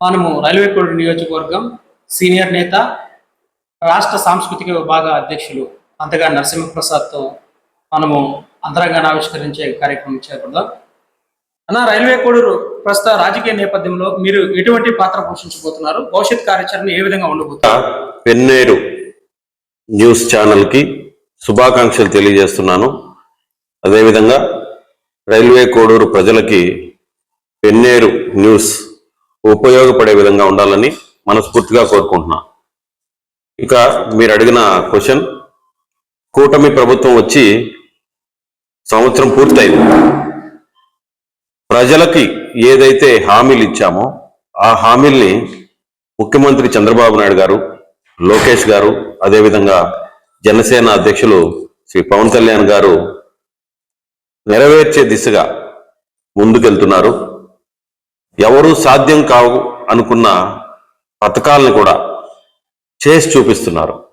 మనము railway code నియోజకవర్గం senior నేత రాష్ట్ర సాంస్కృతిక విభాగ అధ్యక్షులు అంతగా నరసింహప్రసాద్తో మనము అంతరంగాన్ని ఆవిష్కరించే కార్యక్రమం చేపడదాం. అన్న రైల్వే కోడూరు ప్రస్తుత రాజకీయ నేపథ్యంలో మీరు ఎటువంటి పాత్ర పోషించబోతున్నారు? భవిష్యత్ కార్యాచరణ ఏ విధంగా ఉండబోతున్నారు పెన్నేరు న్యూస్ ఛానల్కి శుభాకాంక్షలు తెలియజేస్తున్నాను. అదేవిధంగా రైల్వే కోడూరు ప్రజలకి పెన్నేరు న్యూస్ ఉపయోగపడే విధంగా ఉండాలని మనస్ఫూర్తిగా కోరుకుంటున్నా. ఇక మీరు అడిగిన క్వశ్చన్ కూటమి ప్రభుత్వం వచ్చి సంవత్సరం పూర్తయింది. ప్రజలకి ఏదైతే హామీలు ఇచ్చామో ఆ హామీల్ని ముఖ్యమంత్రి చంద్రబాబు నాయుడు గారు లోకేష్ గారు అదేవిధంగా జనసేన అధ్యక్షులు శ్రీ పవన్ కళ్యాణ్ గారు నెరవేర్చే దిశగా ముందుకెళ్తున్నారు. ఎవరూ సాధ్యం కావు అనుకున్న పథకాలను కూడా చేసి చూపిస్తున్నారు.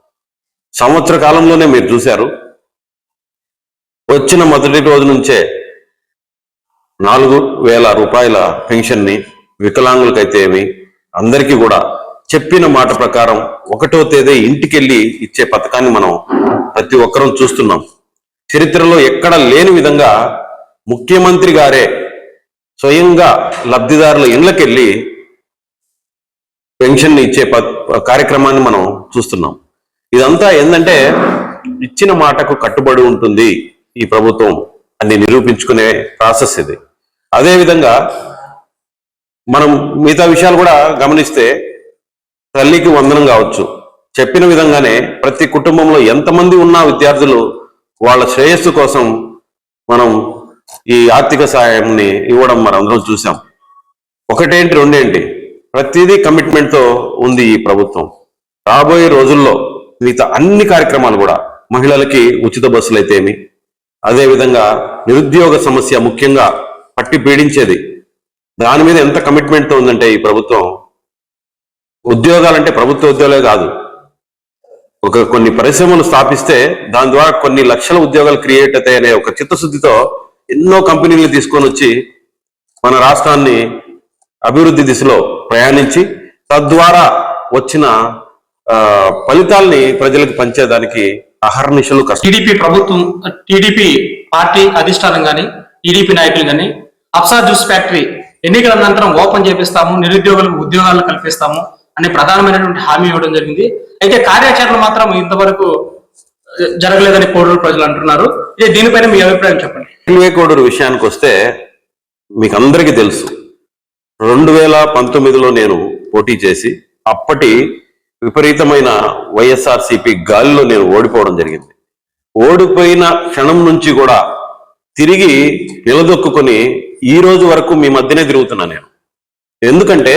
సంవత్సర కాలంలోనే మీరు చూశారు. వచ్చిన మొదటి రోజు నుంచే నాలుగు వేల రూపాయల పెన్షన్ని వికలాంగులకైతే ఏమి అందరికీ కూడా చెప్పిన మాట ప్రకారం ఒకటో తేదీ ఇంటికెళ్ళి ఇచ్చే పథకాన్ని మనం ప్రతి ఒక్కరం చూస్తున్నాం. చరిత్రలో ఎక్కడ లేని విధంగా ముఖ్యమంత్రి గారే స్వయంగా లబ్ధిదారుల ఇళ్ళకెళ్ళి పెన్షన్ ఇచ్చే ప- కార్యక్రమాన్ని మనం చూస్తున్నాం. ఇదంతా ఏంటంటే ఇచ్చిన మాటకు కట్టుబడి ఉంటుంది ఈ ప్రభుత్వం అని నిరూపించుకునే ప్రాసెస్ ఇది. అదేవిధంగా మనం మిగతా విషయాలు కూడా గమనిస్తే తల్లికి వందనం కావచ్చు. చెప్పిన విధంగానే ప్రతి కుటుంబంలో ఎంతమంది ఉన్నా విద్యార్థులు వాళ్ళ శ్రేయస్సు కోసం మనం ఈ ఆర్థిక సహాయంని ఇవ్వడం మనం అందరం చూసాం. ఒకటేంటి రెండేంటి? ప్రతిదీ కమిట్మెంట్తో ఉంది ఈ ప్రభుత్వం. రాబోయే రోజుల్లో మిగతా అన్ని కార్యక్రమాలు కూడా మహిళలకి ఉచిత బస్సులు అయితేమి అదేవిధంగా నిరుద్యోగ సమస్య ముఖ్యంగా పట్టి పీడించేది. దాని మీద ఎంత కమిట్మెంట్తో ఉందంటే ఈ ప్రభుత్వం? ఉద్యోగాలంటే ప్రభుత్వ ఉద్యోగాలే కాదు. ఒక కొన్ని పరిశ్రమలు స్థాపిస్తే దాని ద్వారా కొన్ని లక్షల ఉద్యోగాలు క్రియేట్ అవుతాయనే ఒక చిత్తశుద్ధితో ఎన్నో కంపెనీలు తీసుకొని వచ్చి మన రాష్ట్రాన్ని అభివృద్ధి దిశలో ప్రయాణించి తద్వారా వచ్చిన ఫలితాల్ని ప్రజలకు పంచేదానికి అహర్నిశలు కష్టం. టీడీపీ ప్రభుత్వం టీడీపీ పార్టీ అధిష్టానం కానీ టీడీపీ నాయకులు కానీ అప్సా జ్యూస్ ఫ్యాక్టరీ ఎన్నికల అనంతరం ఓపెన్ చేపిస్తాము నిరుద్యోగులకు ఉద్యోగాలు కల్పిస్తాము అనే ప్రధానమైనటువంటి హామీ ఇవ్వడం జరిగింది. అయితే కార్యాచరణ మాత్రం ఇంతవరకు జరగలేదని కోడూరు ప్రజలు అంటున్నారు. ఇదే దీనిపైన మీ అభిప్రాయం చెప్పండి. రైల్వే కోడూరు విషయానికి వస్తే మీకు అందరికీ తెలుసు. రెండు వేల పంతొమ్మిదిలో నేను పోటీ చేసి అప్పటి విపరీతమైన వైఎస్ఆర్సిపి గాలిలో నేను ఓడిపోవడం జరిగింది. ఓడిపోయిన క్షణం నుంచి కూడా తిరిగి నిలదొక్కుని ఈ రోజు వరకు మీ మధ్యనే తిరుగుతున్నా నేను. ఎందుకంటే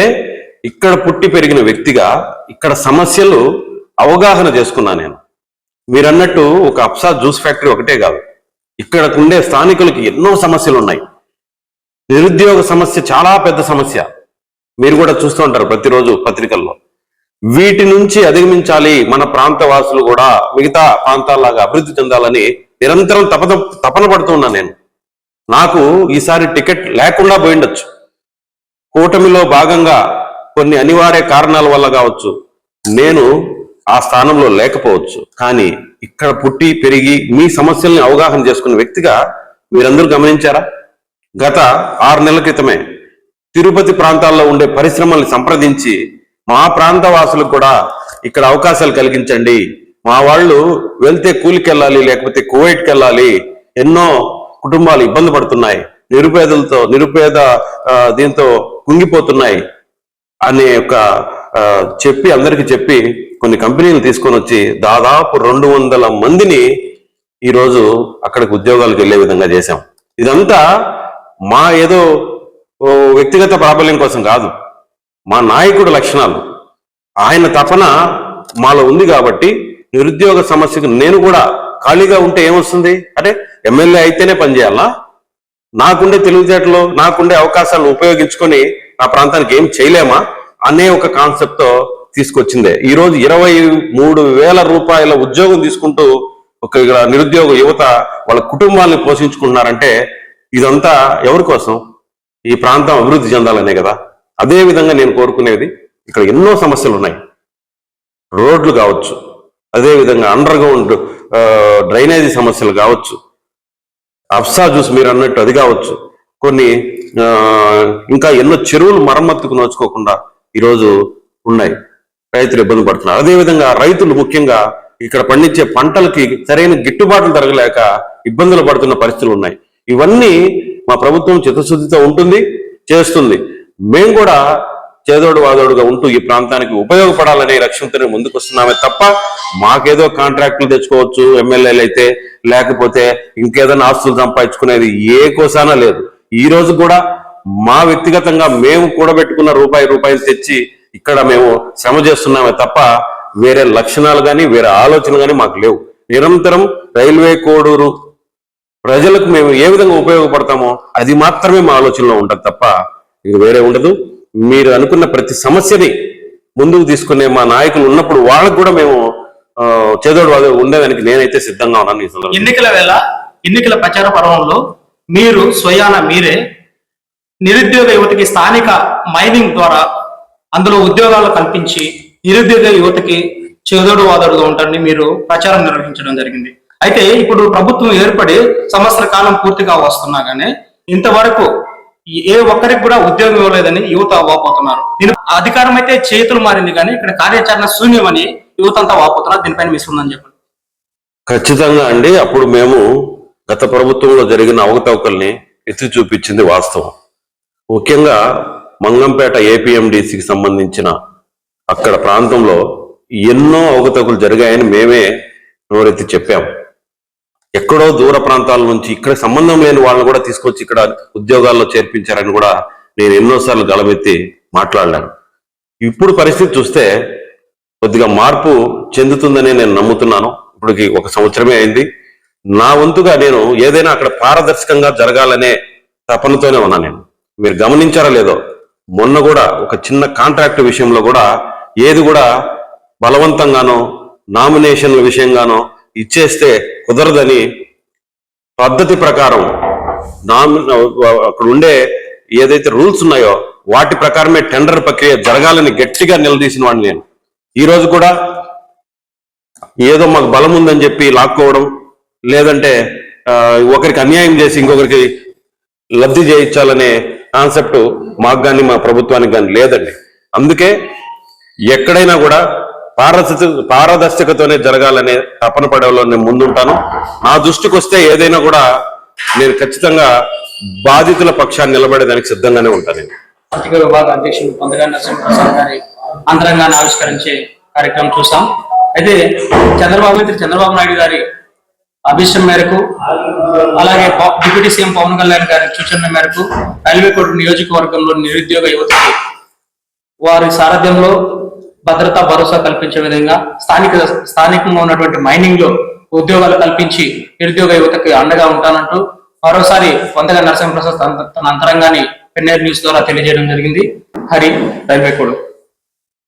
ఇక్కడ పుట్టి పెరిగిన వ్యక్తిగా ఇక్కడ సమస్యలు అవగాహన చేసుకున్నా నేను. మీరన్నట్టు ఒక అప్సా జ్యూస్ ఫ్యాక్టరీ ఒకటే కాదు. ఇక్కడ ఉండే స్థానికులకి ఎన్నో సమస్యలు ఉన్నాయి నిరుద్యోగ సమస్య చాలా పెద్ద సమస్య. మీరు కూడా చూస్తూ ఉంటారు ప్రతిరోజు పత్రికల్లో. వీటి నుంచి అధిగమించాలి మన ప్రాంత వాసులు కూడా మిగతా ప్రాంతాల్లాగా అభివృద్ధి చెందాలని నిరంతరం తపన తపన పడుతున్నా నేను. నాకు ఈసారి టికెట్ లేకుండా పోయిండొచ్చు. కూటమిలో భాగంగా కొన్ని అనివార్య కారణాల వల్ల కావచ్చు. నేను ఆ స్థానంలో లేకపోవచ్చు. కానీ ఇక్కడ పుట్టి పెరిగి మీ సమస్యల్ని అవగాహన చేసుకున్న వ్యక్తిగా మీరందరూ గమనించారా? గత ఆరు నెలల క్రితమే తిరుపతి ప్రాంతాల్లో ఉండే పరిశ్రమల్ని సంప్రదించి మా ప్రాంత వాసులకు కూడా ఇక్కడ అవకాశాలు కలిగించండి. మా వాళ్ళు వెళ్తే కూలికి వెళ్ళాలి లేకపోతే కువైట్కి వెళ్ళాలి ఎన్నో కుటుంబాలు ఇబ్బంది పడుతున్నాయి. నిరుపేదలతో నిరుపేద దీంతో కుంగిపోతున్నాయి అనే ఒక చెప్పి అందరికి చెప్పి కొన్ని కంపెనీలు తీసుకొని వచ్చి దాదాపు రెండు వందల మందిని ఈ రోజు అక్కడికి ఉద్యోగాలకు వెళ్ళే విధంగా చేశాం. ఇదంతా మా ఏదో వ్యక్తిగత ప్రాబల్యం కోసం కాదు. మా నాయకుడు లక్షణాలు. ఆయన తపన మాలో ఉంది కాబట్టి నిరుద్యోగ సమస్యకు నేను కూడా ఖాళీగా ఉంటే ఏమొస్తుంది? అంటే ఎమ్మెల్యే అయితేనే పనిచేయాలా నాకుండే తెలివితేటలు నాకుండే అవకాశాలను ఉపయోగించుకొని నా ప్రాంతానికి ఏం చేయలేమా? అనే ఒక కాన్సెప్ట్తో తీసుకొచ్చిందే. ఈ రోజు ఇరవై మూడు వేల రూపాయల ఉద్యోగం తీసుకుంటూ ఒక ఇక్కడ నిరుద్యోగ యువత వాళ్ళ కుటుంబాలను పోషించుకుంటున్నారంటే ఇదంతా ఎవరి కోసం? ఈ ప్రాంతం అభివృద్ధి చెందాలనే కదా. అదే విధంగా నేను కోరుకునేది ఇక్కడ ఎన్నో సమస్యలు ఉన్నాయి. రోడ్లు కావచ్చు అదేవిధంగా అండర్ గ్రౌండ్ డ్రైనేజీ సమస్యలు కావచ్చు అఫ్సా జ్యూస్ మీరు అన్నట్టు అది కావచ్చు కొన్ని ఇంకా ఎన్నో చెరువులు మరమ్మతుకు నోచుకోకుండా ఈరోజు ఉన్నాయి. రైతులు ఇబ్బంది పడుతున్నారు. అదేవిధంగా రైతులు ముఖ్యంగా ఇక్కడ పండించే పంటలకి సరైన గిట్టుబాట్లు జరగలేక ఇబ్బందులు పడుతున్న పరిస్థితులు ఉన్నాయి. ఇవన్నీ మా ప్రభుత్వం చిత్తశుద్ధితో ఉంటుంది చేస్తుంది. మేము కూడా చేదోడు వాదోడుగా ఉంటూ ఈ ప్రాంతానికి ఉపయోగపడాలనే లక్ష్యంతోనే ముందుకు వస్తున్నామే తప్ప మాకేదో కాంట్రాక్టులు తెచ్చుకోవచ్చు ఎమ్మెల్యేలు అయితే లేకపోతే ఇంకేదైనా ఆస్తులు సంపాదించుకునేది ఏ కోసానా లేదు. ఈ రోజు కూడా మా వ్యక్తిగతంగా మేము కూడబెట్టుకున్న రూపాయి రూపాయలు తెచ్చి ఇక్కడ మేము శ్రమ చేస్తున్నామే తప్ప వేరే లక్షణాలు కానీ వేరే ఆలోచనలు కానీ మాకు లేవు. నిరంతరం రైల్వే కోడూరు ప్రజలకు మేము ఏ విధంగా ఉపయోగపడతామో అది మాత్రమే మా ఆలోచనలో ఉంటుంది తప్ప ఇంక వేరే ఉండదు. మీరు అనుకున్న ప్రతి సమస్యని ముందుకు తీసుకునే మా నాయకులు ఉన్నప్పుడు వాళ్ళకు కూడా మేము చేదోడు వాళ్ళు ఉండేదానికి నేనైతే సిద్ధంగా ఉన్నాను ఎన్నికల వేళ ఎన్నికల ప్రచార పర్వంలో మీరు స్వయాన మీరే నిరుద్యోగ యువతకి స్థానిక మైనింగ్ ద్వారా అందులో ఉద్యోగాలు కల్పించి నిరుద్యోగ యువతకి చేదోడు వాదోడుగా ఉంటారని మీరు ప్రచారం నిర్వహించడం జరిగింది. అయితే ఇప్పుడు ప్రభుత్వం ఏర్పడి సంవత్సర కాలం పూర్తిగా వస్తున్నా గానీ ఇంతవరకు ఏ ఒక్కరికి కూడా ఉద్యోగం ఇవ్వలేదని యువత వాపోతున్నారు. దీని అధికారం అయితే చేతులు మారింది కానీ ఇక్కడ కార్యాచరణ శూన్యమని యువత అంతా వాపోతున్నారు. దీనిపైన మీ ఉందని చెప్పండి. ఖచ్చితంగా అండి. అప్పుడు మేము గత ప్రభుత్వంలో జరిగిన అవకతవకల్ని ఎత్తి చూపించింది వాస్తవం. ముఖ్యంగా మంగంపేట ఏపీఎండిసికి సంబంధించిన అక్కడ ప్రాంతంలో ఎన్నో అవకతవకలు జరిగాయని మేమే నోరెత్తి చెప్పాం. ఎక్కడో దూర ప్రాంతాల నుంచి ఇక్కడ సంబంధం లేని వాళ్ళని కూడా తీసుకొచ్చి ఇక్కడ ఉద్యోగాల్లో చేర్పించారని కూడా నేను ఎన్నోసార్లు గలమెత్తి మాట్లాడాను ఇప్పుడు పరిస్థితి చూస్తే కొద్దిగా మార్పు చెందుతుందని నేను నమ్ముతున్నాను. ఇప్పటికి ఒక సంవత్సరమే అయింది. నా వంతుగా నేను ఏదైనా అక్కడ పారదర్శకంగా జరగాలనే తపనతోనే ఉన్నా నేను. మీరు గమనించారా లేదో మొన్న కూడా ఒక చిన్న కాంట్రాక్ట్ విషయంలో కూడా ఏది కూడా బలవంతంగానో నామినేషన్ల విషయంగానో ఇచ్చేస్తే కుదరదని పద్ధతి ప్రకారం నామి అక్కడ ఉండే ఏదైతే రూల్స్ ఉన్నాయో వాటి ప్రకారమే టెండర్ ప్రక్రియ జరగాలని గట్టిగా నిలదీసిన వాడిని నేను. ఈరోజు కూడా ఏదో మాకు బలం ఉందని చెప్పి లాక్కోవడం లేదంటే ఒకరికి అన్యాయం చేసి ఇంకొకరికి లబ్ధి చేయించాలనే కాన్సెప్ట్ మాకు కానీ మా ప్రభుత్వానికి కానీ లేదండి. అందుకే ఎక్కడైనా కూడా పారదర్శ పారదర్శకతోనే జరగాలనే తపన పడేలో నేను ముందుంటాను. నా దృష్టికి వస్తే ఏదైనా కూడా నేను ఖచ్చితంగా బాధితుల పక్షాన్ని నిలబడేదానికి సిద్ధంగానే ఉంటాను ఆర్థిక విభాగ పొందగా నరసింహప్రసాద్ గారి అంతరంగాన్ని ఆవిష్కరించే కార్యక్రమం చూసాం. అయితే చంద్రబాబు మిత్రి చంద్రబాబు నాయుడు గారి అభిష్టం మేరకు అలాగే డిప్యూటీ సీఎం పవన్ కళ్యాణ్ గారి సూచన మేరకు రైల్వే కోర్టు నియోజకవర్గంలో నిరుద్యోగ యువతకి వారి సారథ్యంలో భద్రతా భరోసా కల్పించే విధంగా స్థానిక స్థానికంగా ఉన్నటువంటి మైనింగ్లో ఉద్యోగాలు కల్పించి నిరుద్యోగ యువతకి అండగా ఉంటానంటూ మరోసారి వందగా నరసింహప్రసాద్ తన తన అంతరంగాన్ని పెన్నేర్ న్యూస్ ద్వారా తెలియజేయడం జరిగింది. Hari railway code.